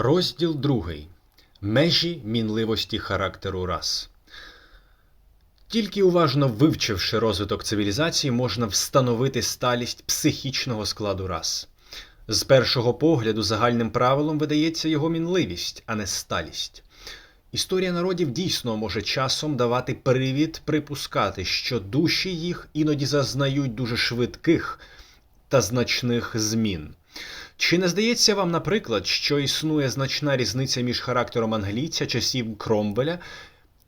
Розділ другий. Межі мінливості характеру рас. Тільки уважно вивчивши розвиток цивілізації, можна встановити сталість психічного складу рас. З першого погляду загальним правилом видається його мінливість, а не сталість. Історія народів дійсно може часом давати привід припускати, що душі їх іноді зазнають дуже швидких та значних змін. Чи не здається вам, наприклад, що існує значна різниця між характером англійця часів Кромвеля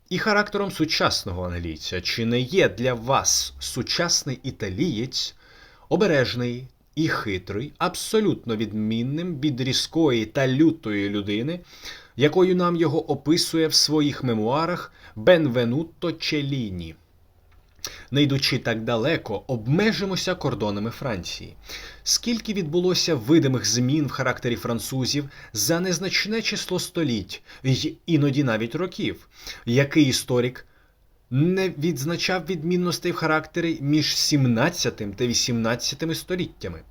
і характером сучасного англійця? Чи не є для вас сучасний італієць обережний і хитрий, абсолютно відмінним від різкої та лютої людини, якою нам його описує в своїх мемуарах Бенвенутто Челіні? Не йдучи так далеко, обмежимося кордонами Франції. Скільки відбулося видимих змін в характері французів за незначне число століть, й іноді навіть років, який історик не відзначав відмінностей в характері між 17 та 18 століттями.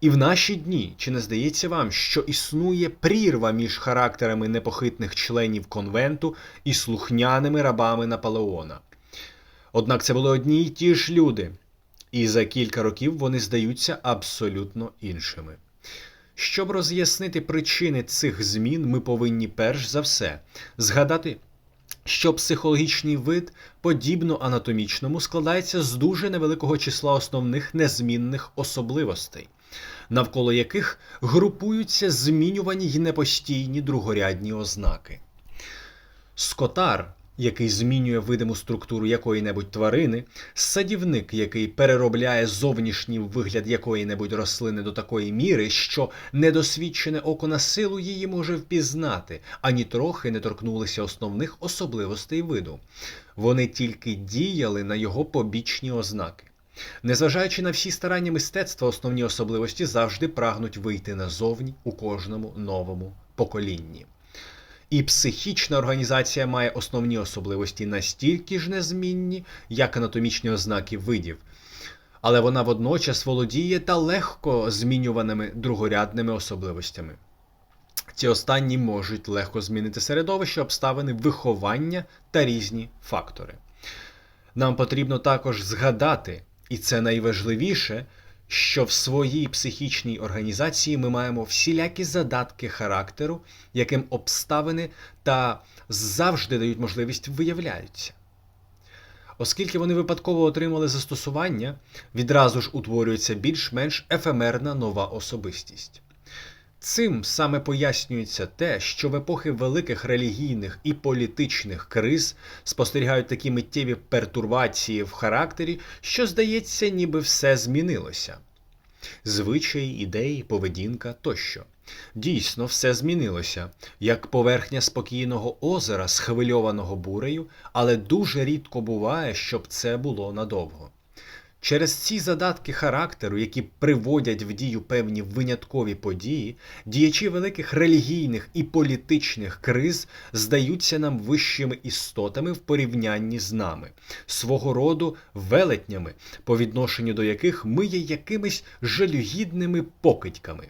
І в наші дні, чи не здається вам, що існує прірва між характерами непохитних членів конвенту і слухняними рабами Наполеона? Однак це були одні й ті ж люди, і за кілька років вони здаються абсолютно іншими. Щоб роз'яснити причини цих змін, ми повинні перш за все згадати, що психологічний вид, подібно анатомічному, складається з дуже невеликого числа основних незмінних особливостей, навколо яких групуються змінювані й непостійні другорядні ознаки. Скотар який змінює видиму структуру якої-небудь тварини, садівник, який переробляє зовнішній вигляд якої-небудь рослини до такої міри, що недосвідчене око на силу її може впізнати, ані трохи не торкнулися основних особливостей виду. Вони тільки діяли на його побічні ознаки. Незважаючи на всі старання мистецтва, основні особливості завжди прагнуть вийти назовні у кожному новому поколінні. І психічна організація має основні особливості настільки ж незмінні, як анатомічні ознаки видів, але вона водночас володіє та легко змінюваними другорядними особливостями. Ці останні можуть легко змінити середовище, обставини виховання та різні фактори. Нам потрібно також згадати, і це найважливіше, що в своїй психічній організації ми маємо всілякі задатки характеру, яким обставини та завжди дають можливість виявляються. Оскільки вони випадково отримали застосування, відразу ж утворюється більш-менш ефемерна нова особистість. Цим саме пояснюється те, що в епохи великих релігійних і політичних криз спостерігають такі миттєві пертурбації в характері, що здається, ніби все змінилося. Звичаї, ідеї, поведінка тощо. Дійсно, все змінилося, як поверхня спокійного озера, схвильованого бурею, але дуже рідко буває, щоб це було надовго. Через ці задатки характеру, які приводять в дію певні виняткові події, діячі великих релігійних і політичних криз здаються нам вищими істотами в порівнянні з нами, свого роду велетнями, по відношенню до яких ми є якимись жалюгідними покидьками.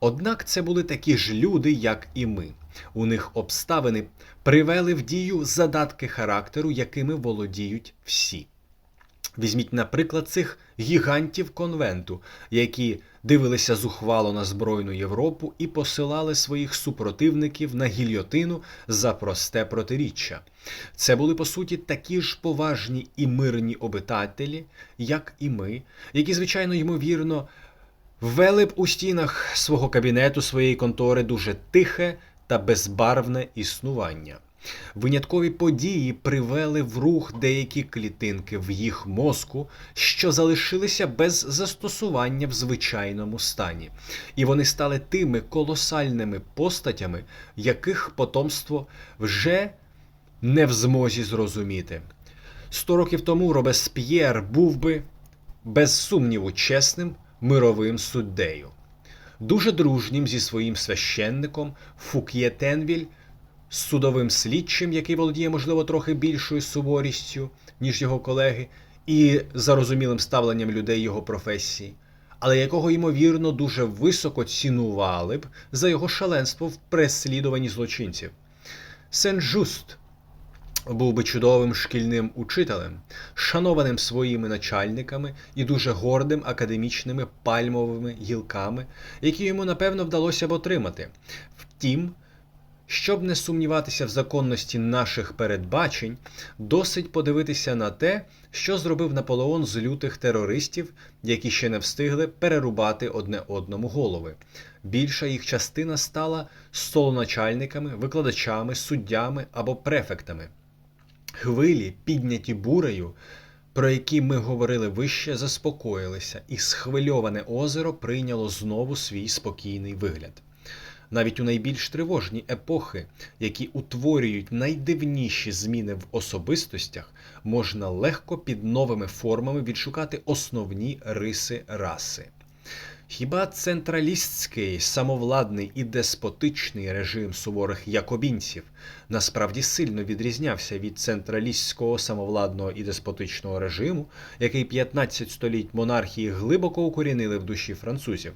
Однак це були такі ж люди, як і ми. У них обставини привели в дію задатки характеру, якими володіють всі. Візьміть, наприклад, цих гігантів конвенту, які дивилися зухвало на Збройну Європу і посилали своїх супротивників на гільйотину за просте протиріччя. Це були, по суті, такі ж поважні і мирні обитателі, як і ми, які, звичайно, ймовірно, ввели б у стінах свого кабінету своєї контори дуже тихе та безбарвне існування. Виняткові події привели в рух деякі клітинки в їх мозку, що залишилися без застосування в звичайному стані, і вони стали тими колосальними постатями, яких потомство вже не в змозі зрозуміти. Сто років тому Робесп'єр був би, без сумніву, чесним мировим суддею. Дуже дружнім зі своїм священником Фук'є Тенвіль судовим слідчим, який володіє, можливо, трохи більшою суворістю, ніж його колеги, і зарозумілим ставленням людей його професії. але якого ймовірно дуже високо цінували б за його шаленство в переслідуванні злочинців. Сен-Жуст був би чудовим шкільним учителем, шанованим своїми начальниками і дуже гордим академічними пальмовими гілками, які йому напевно вдалося б отримати. Втім, щоб не сумніватися в законності наших передбачень, досить подивитися на те, що зробив Наполеон з лютих терористів, які ще не встигли перерубати одне одному голови. Більша їх частина стала столоначальниками, викладачами, суддями або префектами. Хвилі, підняті бурею, про які ми говорили вище, заспокоїлися, і схвильоване озеро прийняло знову свій спокійний вигляд. Навіть у найбільш тривожні епохи, які утворюють найдивніші зміни в особистостях, можна легко під новими формами відшукати основні риси раси. Хіба централістський, самовладний і деспотичний режим суворих якобінців насправді сильно відрізнявся від централістського самовладного і деспотичного режиму, який 15 століть монархії глибоко укорінили в душі французів?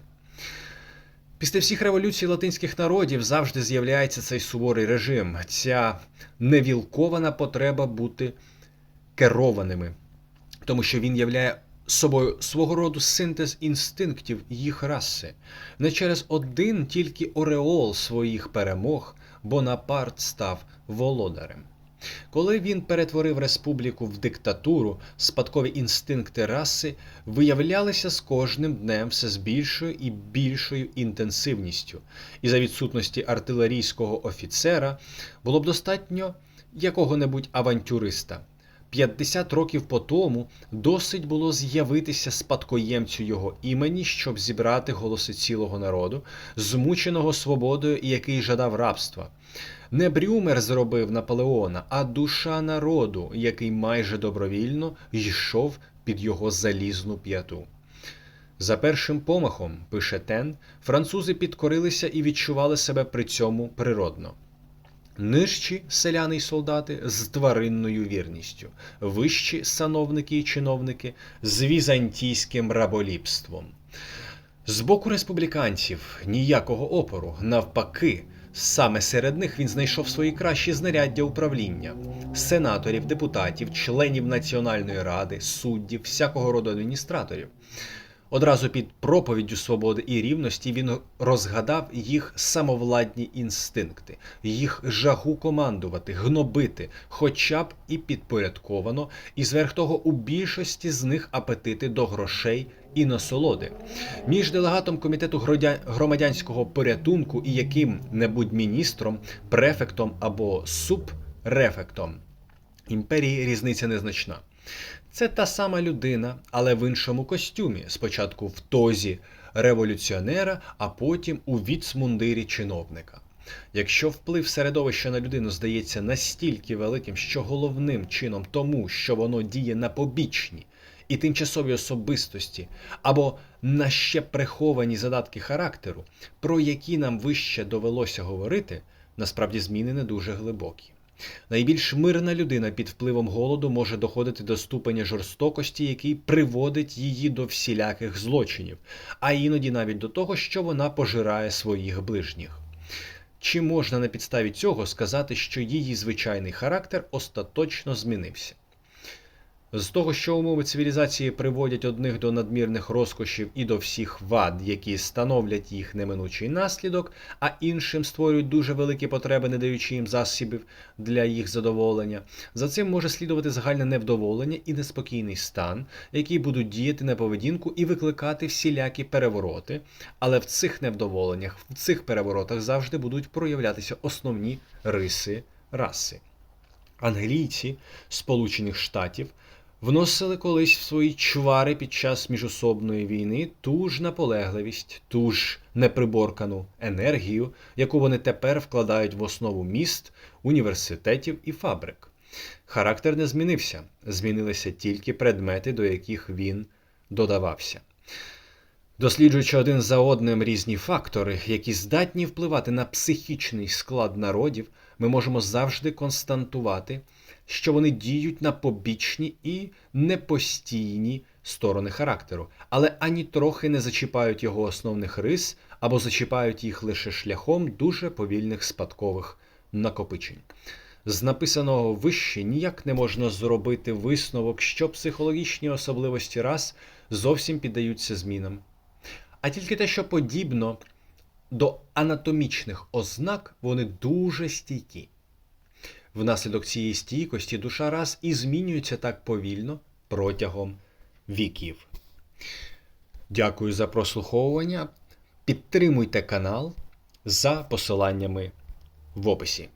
Після всіх революцій латинських народів завжди з'являється цей суворий режим, ця невілкована потреба бути керованими, тому що він являє собою свого роду синтез інстинктів їх раси. Не через один тільки ореол своїх перемог Бонапарт став володарем. Коли він перетворив республіку в диктатуру, спадкові інстинкти раси виявлялися з кожним днем все з більшою і більшою інтенсивністю, і за відсутності артилерійського офіцера було б достатньо якого-небудь авантюриста. 50 років по тому досить було з'явитися спадкоємцю його імені, щоб зібрати голоси цілого народу, змученого свободою і який жадав рабства. Не Брюмер зробив Наполеона, а душа народу, який майже добровільно йшов під його залізну п'яту. За першим помахом, пише Тен, французи підкорилися і відчували себе при цьому природно. Нижчі селяни й солдати з тваринною вірністю, вищі сановники і чиновники з візантійським раболіпством. З боку республіканців ніякого опору, навпаки, саме серед них він знайшов свої кращі знаряддя управління сенаторів, депутатів, членів Національної ради, суддів, всякого роду адміністраторів. Одразу під проповіддю свободи і рівності він розгадав їх самовладні інстинкти, їх жагу командувати, гнобити, хоча б і підпорядковано, і зверх того у більшості з них апетити до грошей і насолоди. Між делегатом комітету громадянського порятунку і яким-небудь міністром, префектом або субрефектом імперії різниця незначна. Це та сама людина, але в іншому костюмі. Спочатку в тозі революціонера, а потім у віцмундирі чиновника. Якщо вплив середовища на людину здається настільки великим, що головним чином тому, що воно діє на побічні і тимчасові особистості, або на ще приховані задатки характеру, про які нам вище довелося говорити, насправді зміни не дуже глибокі. Найбільш мирна людина під впливом голоду може доходити до ступеня жорстокості, який приводить її до всіляких злочинів, а іноді навіть до того, що вона пожирає своїх ближніх. Чи можна на підставі цього сказати, що її звичайний характер остаточно змінився? З того, що умови цивілізації приводять одних до надмірних розкошів і до всіх вад, які становлять їх неминучий наслідок, а іншим створюють дуже великі потреби, не даючи їм засобів для їх задоволення. За цим може слідувати загальне невдоволення і неспокійний стан, які будуть діяти на поведінку і викликати всілякі перевороти. Але в цих невдоволеннях, в цих переворотах завжди будуть проявлятися основні риси раси. Англійці Сполучених Штатів вносили колись в свої чвари під час міжособної війни ту ж наполегливість, ту ж неприборкану енергію, яку вони тепер вкладають в основу міст, університетів і фабрик. Характер не змінився, змінилися тільки предмети, до яких він додавався. Досліджуючи один за одним різні фактори, які здатні впливати на психічний склад народів, ми можемо завжди константувати, що вони діють на побічні і непостійні сторони характеру, але ані трохи не зачіпають його основних рис або зачіпають їх лише шляхом дуже повільних спадкових накопичень. З написаного вище ніяк не можна зробити висновок, що психологічні особливості рас зовсім піддаються змінам. А тільки те, що подібно до анатомічних ознак, вони дуже стійкі. Внаслідок цієї стійкості душа раз і змінюється так повільно протягом віків. Дякую за прослуховування. Підтримуйте канал за посиланнями в описі.